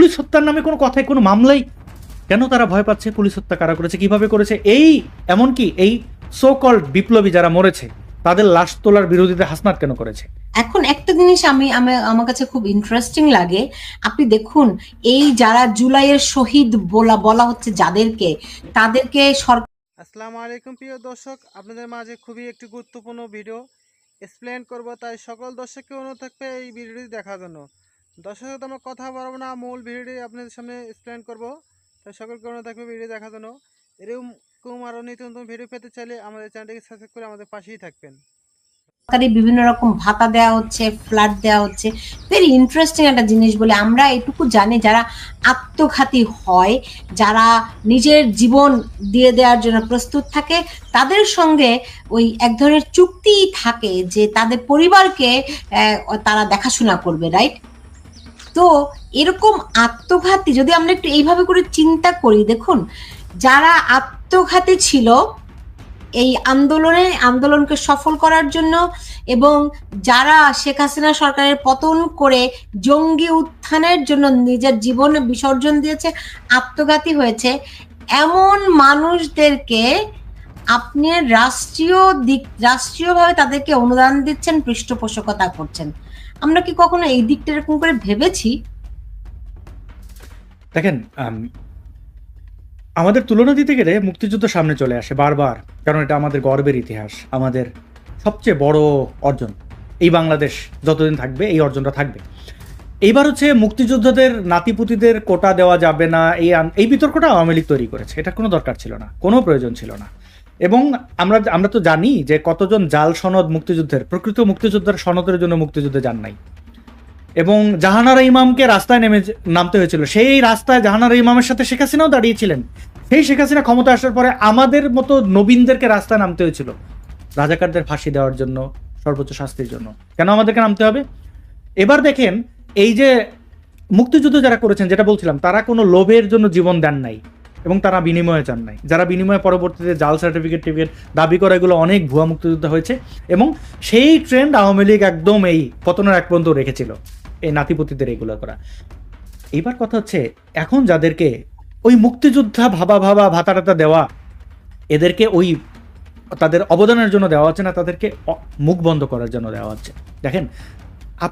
Police হত্যার নামে কোনো কথায় কোনো মামলাই? কেন তারা ভয় পাচ্ছে? পুলিশ হত্যা কারা করেছে? কীভাবে করেছে? এই এমনকি এই সো কল্ড বিপ্লবী যারা মরেছে তাদের লাশ তোলার বিরোধিতা হাসনাত কেন করেছে? এখন একটা জিনিস আমি আমি- আমার কাছে খুব ইন্টারেস্টিং লাগে। আপনি দেখুন এই যারা জুলাইয়ের শহীদ বলা বলা হচ্ছে যাদেরকে তাদেরকে সরকার আসসালামু আলাইকুম প্রিয় দর্শক আপনাদের মাঝে খুবই একটি গুরুত্বপূর্ণ ভিডিও এক্সপ্লেন করব। তাই সকল দর্শককে অনুরোধ থাকবে এই ভিডিওটি দেখার জন্য। দর্শক সাথে আমরা কথা বলব না। মূল ভিডিওটি আপনাদের সামনে এক্সপ্লেন করব। তাই সকলকে অনুরোধ থাকবে ভিডিও দেখার জন্য। এরকম আরও নিত্য নতুন ভিডিও পেতে চাইলে আমাদের চ্যানেলটিকে সাবস্ক্রাইব করে আমাদের পাশেই থাকবেন। বিভিন্ন রকম ভাতা দেওয়া হচ্ছে ফ্ল্যাট দেওয়া হচ্ছে। ভেরি ইন্টারেস্টিং একটা জিনিস বলে আমরা এটুকু জানি, যারা আত্মঘাতী হয়, যারা নিজের জীবন দিয়ে দেওয়ার জন্য প্রস্তুত থাকে, তাদের সঙ্গে ওই এক ধরনের চুক্তি থাকে যে তাদের পরিবারকে তারা দেখাশোনা করবে রাইট তো এরকম আত্মঘাতী, যদি আমরা একটু এইভাবে করে চিন্তা করি, দেখুন, যারা আত্মঘাতী ছিল, এই আন্দোলনে, আন্দোলনকে সফল করার জন্য এবং যারা শেখ হাসিনা সরকারের পতন করে জঙ্গি উত্থানের জন্য নিজের জীবন বিসর্জন দিয়েছে, আত্মঘাতী হয়েছে, এমন মানুষদেরকে আপনি রাষ্ট্রীয় দিক, রাষ্ট্রীয়ভাবে তাদেরকে অনুদান দিচ্ছেন, পৃষ্ঠপোষকতা করছেন। আমরা কি কখনো এই দিকটা এরকম করে ভেবেছি? দেখেন আমাদের তুলনা দিতে গেলে মুক্তিযুদ্ধ সামনে চলে আসে বারবার, কারণ এটা আমাদের গর্বের ইতিহাস, আমাদের সবচেয়ে বড় অর্জন। এই বাংলাদেশ যতদিন থাকবে, এই অর্জনটা থাকবে। এইবার হচ্ছে মুক্তিযোদ্ধাদের নাতিপুতিদের কোটা দেওয়া যাবে না, এই এই বিতর্কটা আওয়ামী লীগ তৈরি করেছে। এটা কোনো দরকার ছিল না, কোনো প্রয়োজন ছিল না। এবং আমরা আমরা তো জানি যে কতজন জাল সনদ মুক্তিযুদ্ধের, প্রকৃত মুক্তিযোদ্ধার সনদের জন্য মুক্তিযুদ্ধে যান নাই। এবং জাহানারা ইমামকে রাস্তায় নেমে নামতে হয়েছিল। সেই রাস্তায় জাহানারা ইমামের সাথে শেখ হাসিনাও দাঁড়িয়েছিলেন। সেই শেখ হাসিনা ক্ষমতা আসার পরে আমাদের মতো নবীনদেরকে রাস্তায় নামতে হয়েছিল। রাজাকারদের ফাঁসি দেওয়ার জন্য, সর্বোচ্চ শাস্তির জন্য। কেন আমাদেরকে নামতে হবে? এবার দেখেন, এই যে মুক্তিযুদ্ধ যারা করেছেন, যেটা বলছিলাম, তারা কোনো লোভের জন্য জীবন দেন নাই। এবং তারা বিনিময়ে চান নাই। যারা বিনিময়ে পরবর্তীতে জাল সার্টিফিকেট টিফিকেট দাবি করা এগুলো অনেক ভুয়া মুক্তিযুদ্ধ হয়েছে এবং সেই ট্রেন্ড আওয়ামী লীগ একদম এই পতনের এক পর্যন্ত রেখেছিল, এই নাতিপতিদের এগুলো করা। এইবার কথা হচ্ছে, এখন যাদেরকে ওই মুক্তিযোদ্ধা ভাবা ভাবা ভাতা টাতা দেওয়া, এদেরকে ওই তাদের অবদানের জন্য দেওয়া হচ্ছে না, তাদেরকে মুখ বন্ধ করার জন্য দেওয়া হচ্ছে। দেখেন